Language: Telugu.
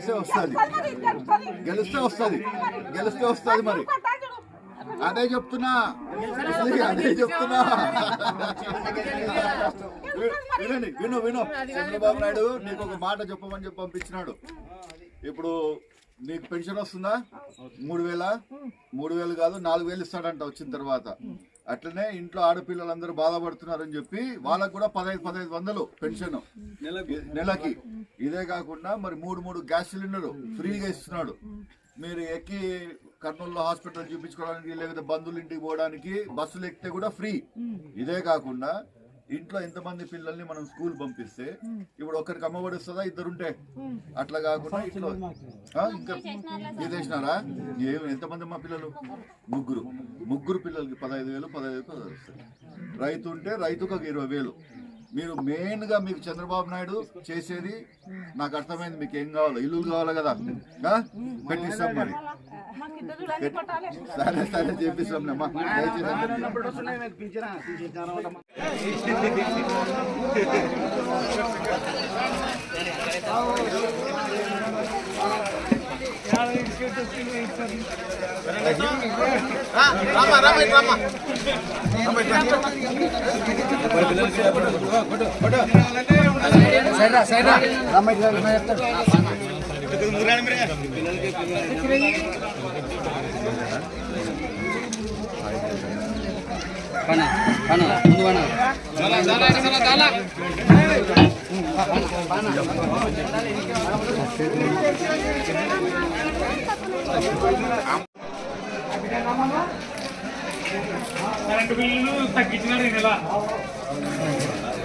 గెలిస్తే వస్తుంది. గెలిస్తే వస్తుంది. గెలిస్తే వస్తుంది మరి. అదే చెప్తున్నా. అదే చెప్తున్నా. వినండి విను విను. చంద్రబాబు నాయుడు నీకు ఒక మాట చెప్పమని చెప్పి పంపించినాడు. ఇప్పుడు నీకు పెన్షన్ వస్తుందా? మూడు వేల? మూడు వేలు కాదు నాలుగు వేలు ఇస్తాడంట వచ్చిన తర్వాత. అట్లనే ఇంట్లో ఆడపిల్లలందరూ బాధపడుతున్నారని చెప్పి వాళ్ళకు కూడా పదహైదు పదహైదు వందలు పెన్షన్. నెలకి. ఇదే కాకుండా మరి మూడు మూడు గ్యాస్ సిలిండర్ ఫ్రీగా ఇస్తున్నాడు. మీరు ఎక్కి కర్నూలులో హాస్పిటల్ చూపించుకోవడానికి లేకపోతే బంధువుల ఇంటికి పోవడానికి బస్సులు ఎక్కితే కూడా ఫ్రీ. ఇదే కాకుండా ఇంట్లో ఎంతమంది పిల్లల్ని మనం స్కూల్ పంపిస్తే ఇప్పుడు ఒకరికి అమ్మఒడి వస్తుందా ఇద్దరుంటే? అట్లా కాకుండా ఇట్లా ఆ, ఇంకా చేసినారా ఏం ఎంతమంది మా పిల్లలు? ముగ్గురు. ముగ్గురు పిల్లలకి పదహైదు వేలు పదహైదు పదహైదు వస్తాయి రైతు ఉంటే రైతుకు ఒక ఇరవై వేలు. మీరు మెయిన్గా మీకు చంద్రబాబు నాయుడు చేసేది నాకు అర్థమైంది మీకు ఏం కావాలి. ఇల్లు కావాలి కదా? పెట్టిస్తాం మరి. సరే సరే చేపిస్తాం అమ్మా దయచేసి పన పన ముందు పన కరెంటు బిల్లులు తగ్గించినారు ఈ